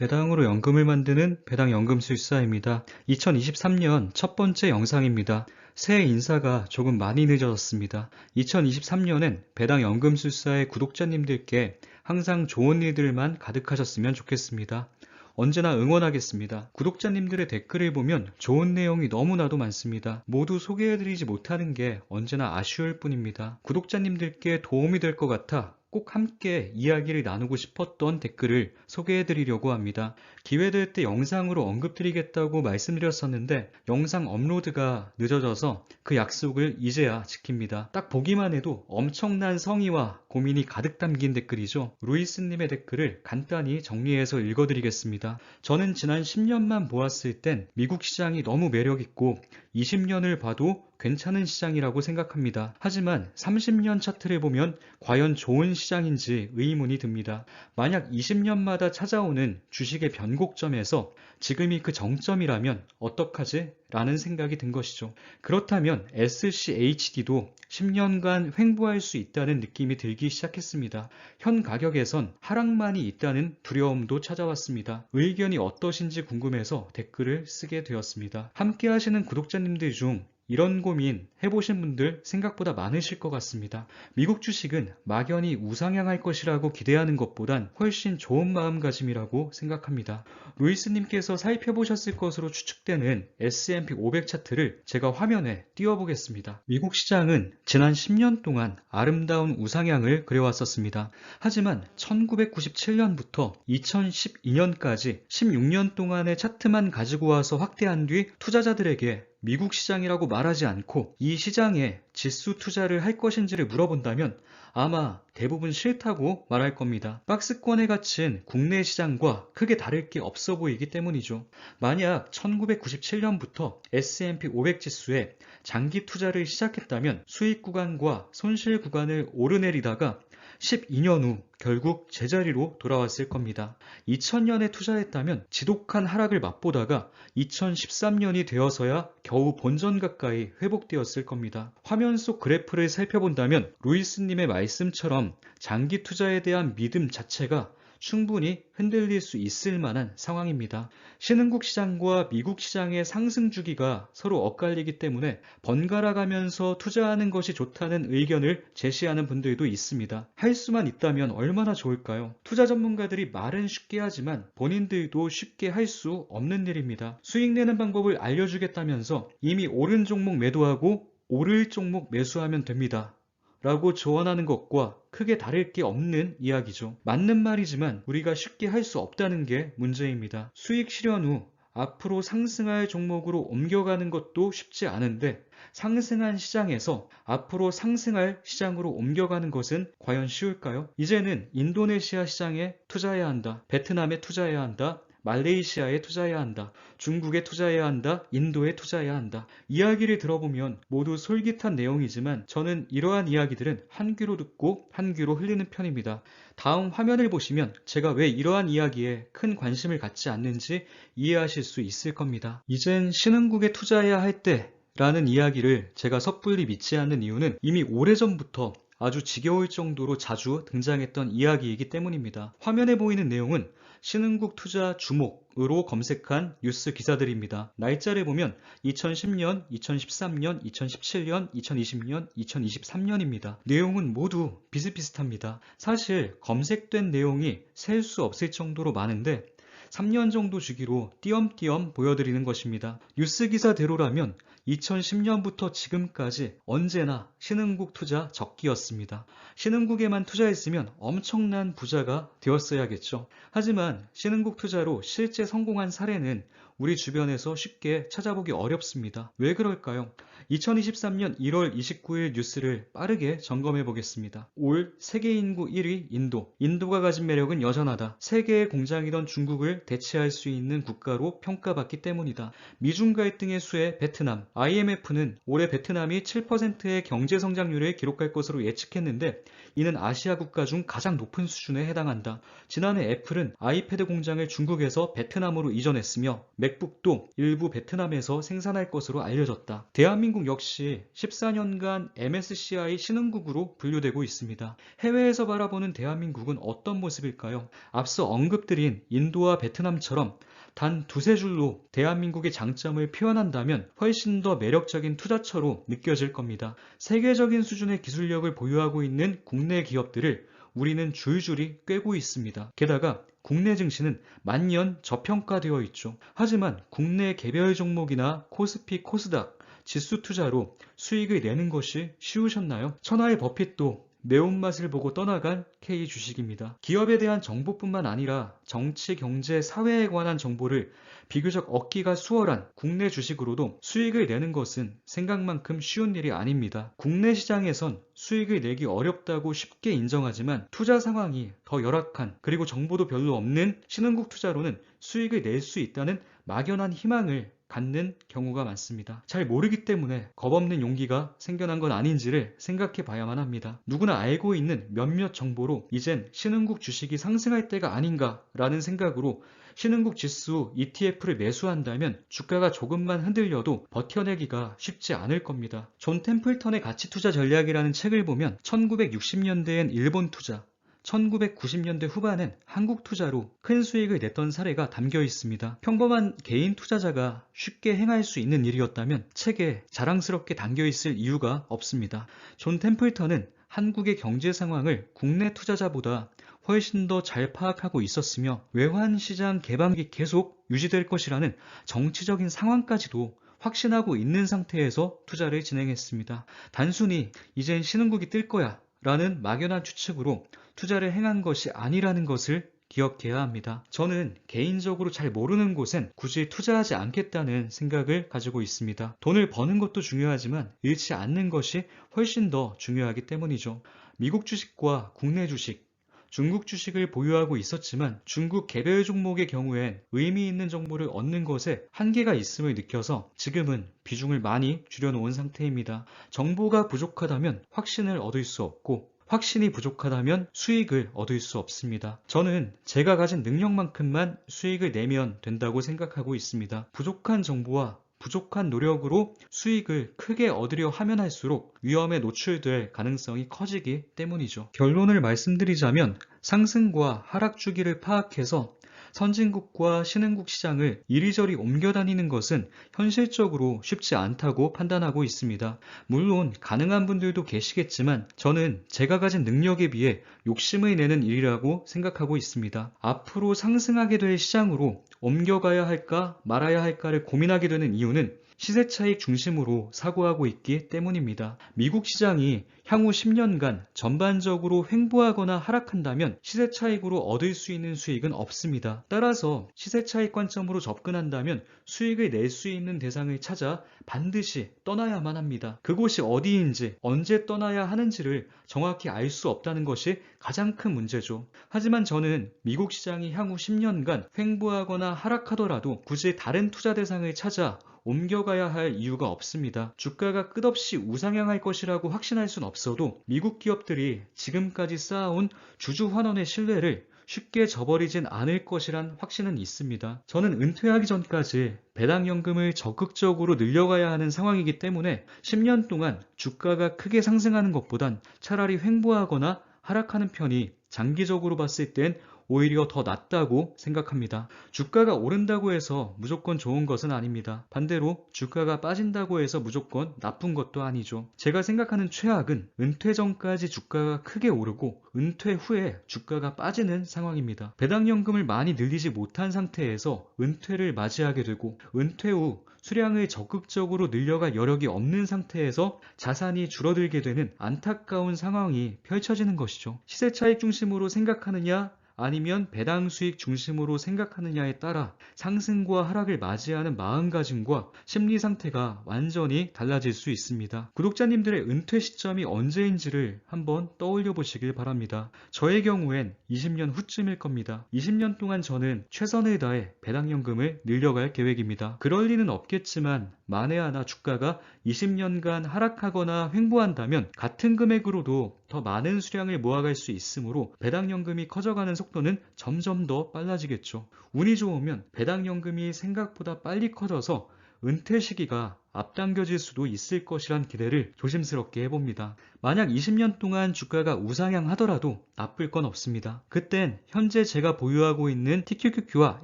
배당으로 연금을 만드는 배당 연금술사입니다. 2023년 첫 번째 영상입니다. 새해 인사가 조금 많이 늦어졌습니다. 2023년엔 배당 연금술사의 구독자님들께 항상 좋은 일들만 가득하셨으면 좋겠습니다. 언제나 응원하겠습니다. 구독자님들의 댓글을 보면 좋은 내용이 너무나도 많습니다. 모두 소개해드리지 못하는 게 언제나 아쉬울 뿐입니다. 구독자님들께 도움이 될 것 같아 꼭 함께 이야기를 나누고 싶었던 댓글을 소개해 드리려고 합니다. 기회될 때 영상으로 언급 드리겠다고 말씀드렸었는데 영상 업로드가 늦어져서 그 약속을 이제야 지킵니다. 딱 보기만 해도 엄청난 성의와 고민이 가득 담긴 댓글이죠. 루이스님의 댓글을 간단히 정리해서 읽어드리겠습니다. 저는 지난 10년만 보았을 땐 미국 시장이 너무 매력있고 20년을 봐도 괜찮은 시장이라고 생각합니다. 하지만 30년 차트를 보면 과연 좋은 시장인지 의문이 듭니다. 만약 20년마다 찾아오는 주식의 변곡점에서 지금이 그 정점이라면 어떡하지? 라는 생각이 든 것이죠. 그렇다면 SCHD도 10년간 횡보할 수 있다는 느낌이 들기 시작했습니다. 현 가격에선 하락만이 있다는 두려움도 찾아왔습니다. 의견이 어떠신지 궁금해서 댓글을 쓰게 되었습니다. 함께 하시는 구독자님들 중 이런 고민 해보신 분들 생각보다 많으실 것 같습니다. 미국 주식은 막연히 우상향할 것이라고 기대하는 것보단 훨씬 좋은 마음가짐이라고 생각합니다. 루이스님께서 살펴보셨을 것으로 추측되는 S&P 500 차트를 제가 화면에 띄워보겠습니다. 미국 시장은 지난 10년 동안 아름다운 우상향을 그려왔었습니다. 하지만 1997년부터 2012년까지 16년 동안의 차트만 가지고 와서 확대한 뒤 투자자들에게 미국 시장이라고 말하지 않고 이 시장에 지수 투자를 할 것인지를 물어본다면 아마 대부분 싫다고 말할 겁니다. 박스권에 갇힌 국내 시장과 크게 다를 게 없어 보이기 때문이죠. 만약 1997년부터 S&P 500 지수에 장기 투자를 시작했다면 수익 구간과 손실 구간을 오르내리다가 12년 후 결국 제자리로 돌아왔을 겁니다. 2000년에 투자했다면 지독한 하락을 맛보다가 2013년이 되어서야 겨우 본전 가까이 회복되었을 겁니다. 화면 속 그래프를 살펴본다면 루이스님의 말씀처럼 장기 투자에 대한 믿음 자체가 충분히 흔들릴 수 있을 만한 상황입니다. 신흥국 시장과 미국 시장의 상승 주기가 서로 엇갈리기 때문에 번갈아 가면서 투자하는 것이 좋다는 의견을 제시하는 분들도 있습니다. 할 수만 있다면 얼마나 좋을까요? 투자 전문가들이 말은 쉽게 하지만 본인들도 쉽게 할 수 없는 일입니다. 수익 내는 방법을 알려주겠다면서 이미 오른 종목 매도하고 오를 종목 매수하면 됩니다. 라고 조언하는 것과 크게 다를 게 없는 이야기죠. 맞는 말이지만 우리가 쉽게 할 수 없다는 게 문제입니다. 수익 실현 후 앞으로 상승할 종목으로 옮겨가는 것도 쉽지 않은데 상승한 시장에서 앞으로 상승할 시장으로 옮겨가는 것은 과연 쉬울까요? 이제는 인도네시아 시장에 투자해야 한다. 베트남에 투자해야 한다. 말레이시아에 투자해야 한다. 중국에 투자해야 한다. 인도에 투자해야 한다. 이야기를 들어보면 모두 솔깃한 내용이지만 저는 이러한 이야기들은 한 귀로 듣고 한 귀로 흘리는 편입니다. 다음 화면을 보시면 제가 왜 이러한 이야기에 큰 관심을 갖지 않는지 이해하실 수 있을 겁니다. 이젠 신흥국에 투자해야 할 때 라는 이야기를 제가 섣불리 믿지 않는 이유는 이미 오래전부터 아주 지겨울 정도로 자주 등장했던 이야기이기 때문입니다. 화면에 보이는 내용은 신흥국 투자 주목으로 검색한 뉴스 기사들입니다. 날짜를 보면 2010년, 2013년, 2017년, 2020년, 2023년입니다. 내용은 모두 비슷비슷합니다. 사실 검색된 내용이 셀 수 없을 정도로 많은데 3년 정도 주기로 띄엄띄엄 보여드리는 것입니다. 뉴스 기사대로라면 2010년부터 지금까지 언제나 신흥국 투자 적기였습니다. 신흥국에만 투자했으면 엄청난 부자가 되었어야겠죠. 하지만 신흥국 투자로 실제 성공한 사례는 우리 주변에서 쉽게 찾아보기 어렵습니다. 왜 그럴까요? 2023년 1월 29일 뉴스를 빠르게 점검해 보겠습니다. 올 세계 인구 1위 인도. 인도가 가진 매력은 여전하다. 세계의 공장이던 중국을 대체할 수 있는 국가로 평가받기 때문이다. 미중 갈등의 수혜 베트남. IMF는 올해 베트남이 7%의 경제 성장률을 기록할 것으로 예측했는데 이는 아시아 국가 중 가장 높은 수준에 해당한다. 지난해 애플은 아이패드 공장을 중국에서 베트남으로 이전했으며 맥북도 일부 베트남에서 생산할 것으로 알려졌다. 대한민국 역시 14년간 MSCI 신흥국으로 분류되고 있습니다. 해외에서 바라보는 대한민국은 어떤 모습일까요? 앞서 언급드린 인도와 베트남처럼 단 두세 줄로 대한민국의 장점을 표현한다면 훨씬 더 매력적인 투자처로 느껴질 겁니다. 세계적인 수준의 기술력을 보유하고 있는 국내 기업들을 우리는 줄줄이 꿰고 있습니다. 게다가 국내 증시는 만년 저평가되어 있죠. 하지만 국내 개별 종목이나 코스피, 코스닥, 지수 투자로 수익을 내는 것이 쉬우셨나요? 천하의 버핏도 매운맛을 보고 떠나간 K 주식입니다. 기업에 대한 정보뿐만 아니라 정치, 경제, 사회에 관한 정보를 비교적 얻기가 수월한 국내 주식으로도 수익을 내는 것은 생각만큼 쉬운 일이 아닙니다. 국내 시장에선 수익을 내기 어렵다고 쉽게 인정하지만 투자 상황이 더 열악한 그리고 정보도 별로 없는 신흥국 투자로는 수익을 낼 수 있다는 막연한 희망을 갖는 경우가 많습니다. 잘 모르기 때문에 겁 없는 용기가 생겨난 건 아닌지를 생각해 봐야만 합니다. 누구나 알고 있는 몇몇 정보로 이젠 신흥국 주식이 상승할 때가 아닌가라는 생각으로 신흥국 지수 ETF를 매수한다면 주가가 조금만 흔들려도 버텨내기가 쉽지 않을 겁니다. 존 템플턴의 가치 투자 전략이라는 책을 보면 1960년대엔 일본 투자, 1990년대 후반엔 한국 투자로 큰 수익을 냈던 사례가 담겨 있습니다. 평범한 개인 투자자가 쉽게 행할 수 있는 일이었다면 책에 자랑스럽게 담겨 있을 이유가 없습니다. 존 템플턴은 한국의 경제 상황을 국내 투자자보다 훨씬 더 잘 파악하고 있었으며 외환 시장 개방이 계속 유지될 것이라는 정치적인 상황까지도 확신하고 있는 상태에서 투자를 진행했습니다. 단순히 이젠 신흥국이 뜰 거야 라는 막연한 추측으로 투자를 행한 것이 아니라는 것을 기억해야 합니다. 저는 개인적으로 잘 모르는 곳엔 굳이 투자하지 않겠다는 생각을 가지고 있습니다. 돈을 버는 것도 중요하지만 잃지 않는 것이 훨씬 더 중요하기 때문이죠. 미국 주식과 국내 주식, 중국 주식을 보유하고 있었지만 중국 개별 종목의 경우엔 의미 있는 정보를 얻는 것에 한계가 있음을 느껴서 지금은 비중을 많이 줄여놓은 상태입니다. 정보가 부족하다면 확신을 얻을 수 없고 확신이 부족하다면 수익을 얻을 수 없습니다. 저는 제가 가진 능력만큼만 수익을 내면 된다고 생각하고 있습니다. 부족한 정보와 부족한 노력으로 수익을 크게 얻으려 하면 할수록 위험에 노출될 가능성이 커지기 때문이죠. 결론을 말씀드리자면 상승과 하락 주기를 파악해서 선진국과 신흥국 시장을 이리저리 옮겨 다니는 것은 현실적으로 쉽지 않다고 판단하고 있습니다. 물론 가능한 분들도 계시겠지만 저는 제가 가진 능력에 비해 욕심을 내는 일이라고 생각하고 있습니다. 앞으로 상승하게 될 시장으로 옮겨가야 할까 말아야 할까를 고민하게 되는 이유는 시세 차익 중심으로 사고하고 있기 때문입니다. 미국 시장이 향후 10년간 전반적으로 횡보하거나 하락한다면 시세 차익으로 얻을 수 있는 수익은 없습니다. 따라서 시세 차익 관점으로 접근한다면 수익을 낼 수 있는 대상을 찾아 반드시 떠나야만 합니다. 그곳이 어디인지 언제 떠나야 하는지를 정확히 알 수 없다는 것이 가장 큰 문제죠. 하지만 저는 미국 시장이 향후 10년간 횡보하거나 하락하더라도 굳이 다른 투자 대상을 찾아 옮겨가야 할 이유가 없습니다. 주가가 끝없이 우상향할 것이라고 확신할 순 없어도 미국 기업들이 지금까지 쌓아온 주주 환원의 신뢰를 쉽게 저버리진 않을 것이란 확신은 있습니다. 저는 은퇴하기 전까지 배당연금을 적극적으로 늘려가야 하는 상황이기 때문에 10년 동안 주가가 크게 상승하는 것보단 차라리 횡보하거나 하락하는 편이 장기적으로 봤을 땐 오히려 더 낫다고 생각합니다. 주가가 오른다고 해서 무조건 좋은 것은 아닙니다. 반대로 주가가 빠진다고 해서 무조건 나쁜 것도 아니죠. 제가 생각하는 최악은 은퇴 전까지 주가가 크게 오르고 은퇴 후에 주가가 빠지는 상황입니다. 배당연금을 많이 늘리지 못한 상태에서 은퇴를 맞이하게 되고 은퇴 후 수량을 적극적으로 늘려갈 여력이 없는 상태에서 자산이 줄어들게 되는 안타까운 상황이 펼쳐지는 것이죠. 시세 차익 중심으로 생각하느냐 아니면 배당 수익 중심으로 생각하느냐에 따라 상승과 하락을 맞이하는 마음가짐과 심리 상태가 완전히 달라질 수 있습니다. 구독자님들의 은퇴 시점이 언제인지를 한번 떠올려 보시길 바랍니다. 저의 경우엔 20년 후쯤일 겁니다. 20년 동안 저는 최선을 다해 배당연금을 늘려갈 계획입니다. 그럴 리는 없겠지만 만에 하나 주가가 20년간 하락하거나 횡보한다면 같은 금액으로도 더 많은 수량을 모아갈 수 있으므로 배당연금이 커져가는 속도는 점점 더 빨라지겠죠. 운이 좋으면 배당연금이 생각보다 빨리 커져서 은퇴 시기가 앞당겨질 수도 있을 것이란 기대를 조심스럽게 해봅니다. 만약 20년 동안 주가가 우상향하더라도 나쁠 건 없습니다. 그땐 현재 제가 보유하고 있는 TQQQ와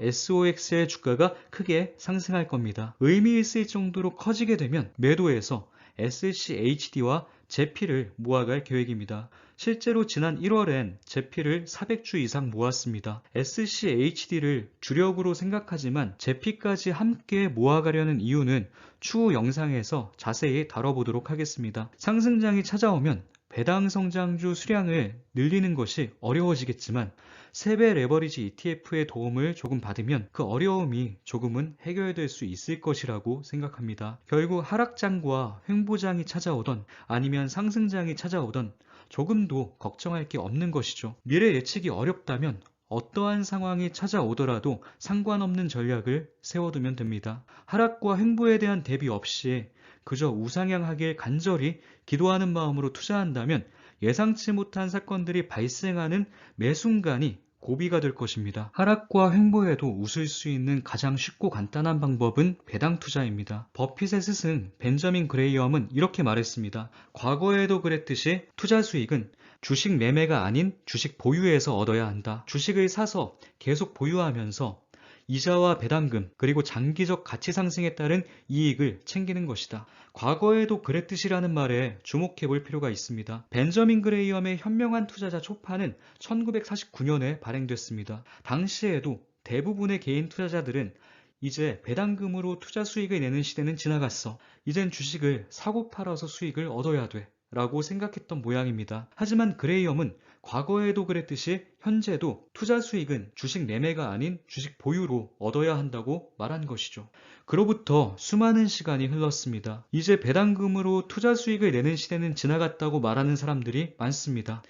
SOX의 주가가 크게 상승할 겁니다. 의미 있을 정도로 커지게 되면 매도해서 SCHD와 제피를 모아갈 계획입니다. 실제로 지난 1월엔 제피를 400주 이상 모았습니다. SCHD를 주력으로 생각하지만 제피까지 함께 모아가려는 이유는 추후 영상에서 자세히 다뤄보도록 하겠습니다. 상승장이 찾아오면 배당 성장주 수량을 늘리는 것이 어려워지겠지만 세배 레버리지 ETF의 도움을 조금 받으면 그 어려움이 조금은 해결될 수 있을 것이라고 생각합니다. 결국 하락장과 횡보장이 찾아오던 아니면 상승장이 찾아오던 조금도 걱정할 게 없는 것이죠. 미래 예측이 어렵다면 어떠한 상황이 찾아오더라도 상관없는 전략을 세워두면 됩니다. 하락과 횡보에 대한 대비 없이 그저 우상향하길 간절히 기도하는 마음으로 투자한다면 예상치 못한 사건들이 발생하는 매 순간이 고비가 될 것입니다. 하락과 횡보에도 웃을 수 있는 가장 쉽고 간단한 방법은 배당 투자입니다. 버핏의 스승 벤저민 그레이엄은 이렇게 말했습니다. 과거에도 그랬듯이 투자 수익은 주식 매매가 아닌 주식 보유에서 얻어야 한다. 주식을 사서 계속 보유하면서 이자와 배당금 그리고 장기적 가치 상승에 따른 이익을 챙기는 것이다. 과거에도 그랬듯이라는 말에 주목해 볼 필요가 있습니다. 벤저민 그레이엄의 현명한 투자자 초판은 1949년에 발행됐습니다. 당시에도 대부분의 개인 투자자들은 이제 배당금으로 투자 수익을 내는 시대는 지나갔어. 이젠 주식을 사고 팔아서 수익을 얻어야 돼. 라고 생각했던 모양입니다. 하지만 그레이엄은 과거에도 그랬듯이 현재도 투자 수익은 주식 매매가 아닌 주식 보유로 얻어야 한다고 말한 것이죠. 그로부터 수많은 시간이 흘렀습니다. 이제 배당금으로 투자 수익을 내는 시대는 지나갔다고 말하는 사람들이 많습니다.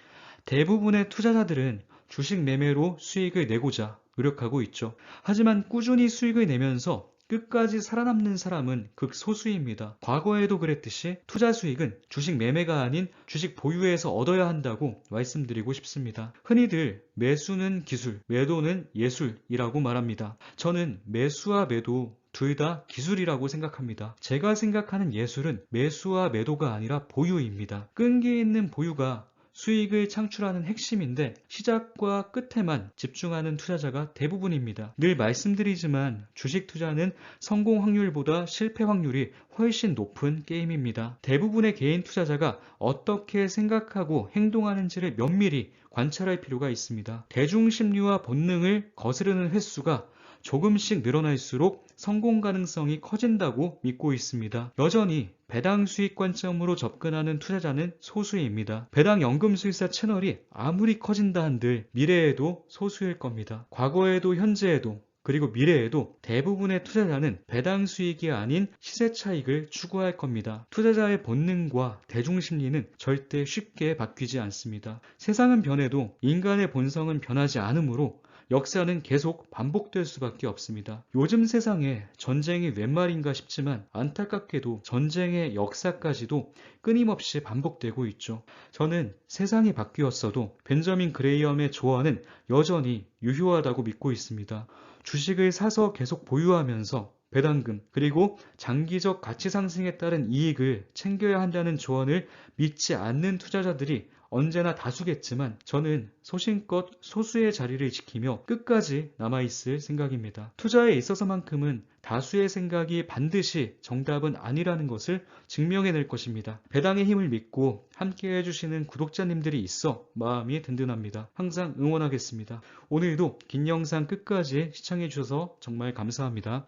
대부분의 투자자들은 주식 매매로 수익을 내고자 노력하고 있죠. 하지만 꾸준히 수익을 내면서 끝까지 살아남는 사람은 극소수입니다. 과거에도 그랬듯이 투자 수익은 주식 매매가 아닌 주식 보유에서 얻어야 한다고 말씀드리고 싶습니다. 흔히들 매수는 기술, 매도는 예술이라고 말합니다. 저는 매수와 매도 둘다 기술이라고 생각합니다. 제가 생각하는 예술은 매수와 매도가 아니라 보유입니다. 끈기 있는 보유가 수익을 창출하는 핵심인데 시작과 끝에만 집중하는 투자자가 대부분입니다. 늘 말씀드리지만 주식 투자는 성공 확률보다 실패 확률이 훨씬 높은 게임입니다. 대부분의 개인 투자자가 어떻게 생각하고 행동하는지를 면밀히 관찰할 필요가 있습니다. 대중심리와 본능을 거스르는 횟수가 조금씩 늘어날수록 성공 가능성이 커진다고 믿고 있습니다. 여전히 배당 수익 관점으로 접근하는 투자자는 소수입니다. 배당 연금술사 채널이 아무리 커진다 한들 미래에도 소수일 겁니다. 과거에도 현재에도 그리고 미래에도 대부분의 투자자는 배당 수익이 아닌 시세 차익을 추구할 겁니다. 투자자의 본능과 대중 심리는 절대 쉽게 바뀌지 않습니다. 세상은 변해도 인간의 본성은 변하지 않으므로 역사는 계속 반복될 수밖에 없습니다. 요즘 세상에 전쟁이 웬 말인가 싶지만 안타깝게도 전쟁의 역사까지도 끊임없이 반복되고 있죠. 저는 세상이 바뀌었어도 벤저민 그레이엄의 조언은 여전히 유효하다고 믿고 있습니다. 주식을 사서 계속 보유하면서 배당금 그리고 장기적 가치 상승에 따른 이익을 챙겨야 한다는 조언을 믿지 않는 투자자들이 언제나 다수겠지만 저는 소신껏 소수의 자리를 지키며 끝까지 남아있을 생각입니다. 투자에 있어서만큼은 다수의 생각이 반드시 정답은 아니라는 것을 증명해낼 것입니다. 배당의 힘을 믿고 함께 해주시는 구독자님들이 있어 마음이 든든합니다. 항상 응원하겠습니다. 오늘도 긴 영상 끝까지 시청해주셔서 정말 감사합니다.